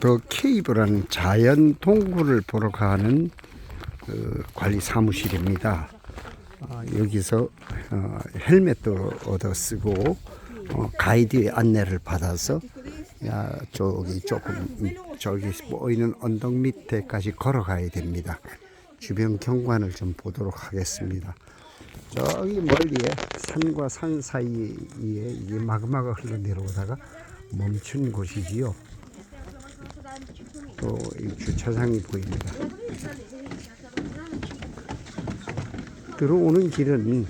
더 케이브라는 자연 동굴을 보러 가는 그 관리 사무실입니다. 아, 여기서 어, 헬멧도 얻어 쓰고 어, 가이드의 안내를 받아서 야, 저기 조금 음, 저기 보이는 언덕 밑에까지 걸어가야 됩니다. 주변 경관을 좀 보도록 하겠습니다. 저기 멀리에 산과 산 사이에 이게 마그마가 흘러 내려오다가 멈춘 곳이지요. 또이 주차장이 보입니다. 들어오는 길은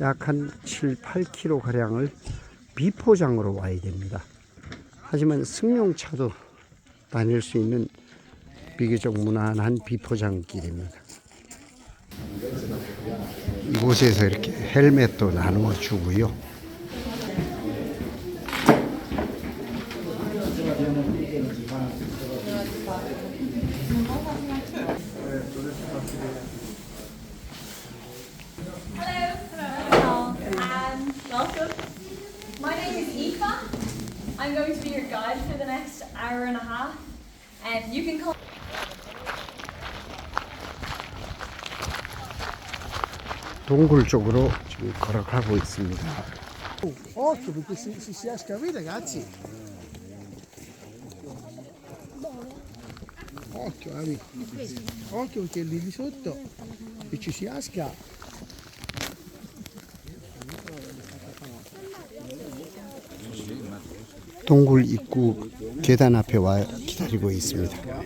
약 한 7, 8km 가량을 비포장으로 와야 됩니다. 하지만 승용차도 다닐 수 있는 비교적 무난한 비포장 길입니다. 이곳에서 이렇게 헬멧도 나누어 주고요. Um, welcome. My name is Aoife. I'm going to be your guide for the next hour and a half. And you can call 동굴 쪽으로 지금 걸어가고 있습니다. Occhio perché si, si, si esca qui ragazzi. Occhio, Ami. Occhio perché lì di sotto e ci si asca. 동굴 입구 계단 앞에 와 기다리고 있습니다.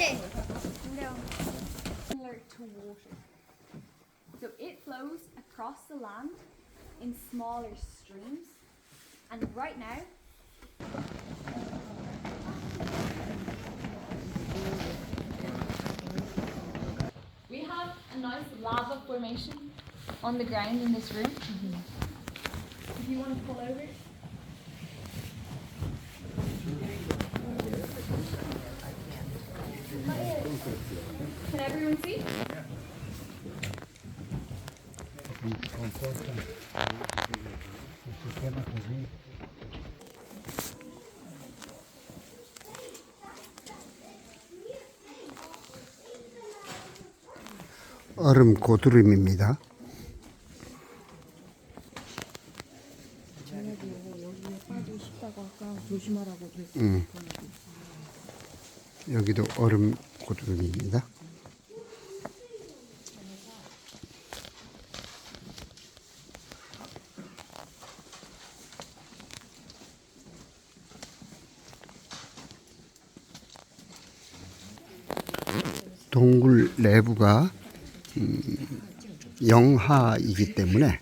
it flows across the land in smaller streams. And right now, we have a nice lava formation on the ground in this room. Mm-hmm. If you want to pull over. Can everyone see? 얼음 고드름입니다. 음. 여기도 얼음 고드름입니다. 동굴 내부가 음, 영하이기 때문에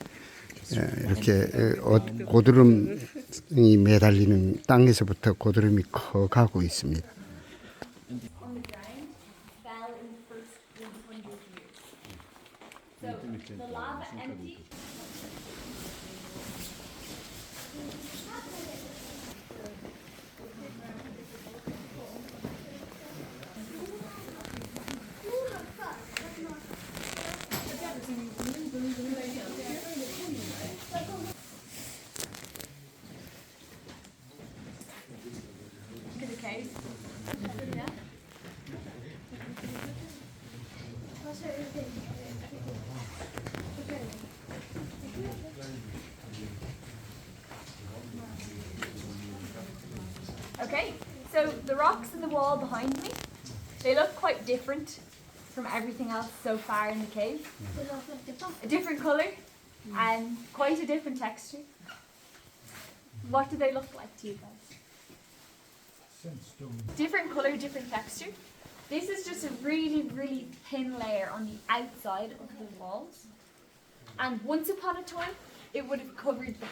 예, 이렇게 에, 어- 고드름이 매달리는 땅에서부터 고드름이 커가고 있습니다. So the rocks in the wall behind me, they look quite different from everything else so far in the cave. A different colour and quite a different texture. What do they look like to you guys? Different colour, different texture. This is just a really, really thin layer on the outside of the walls. And once upon a time, it would have covered the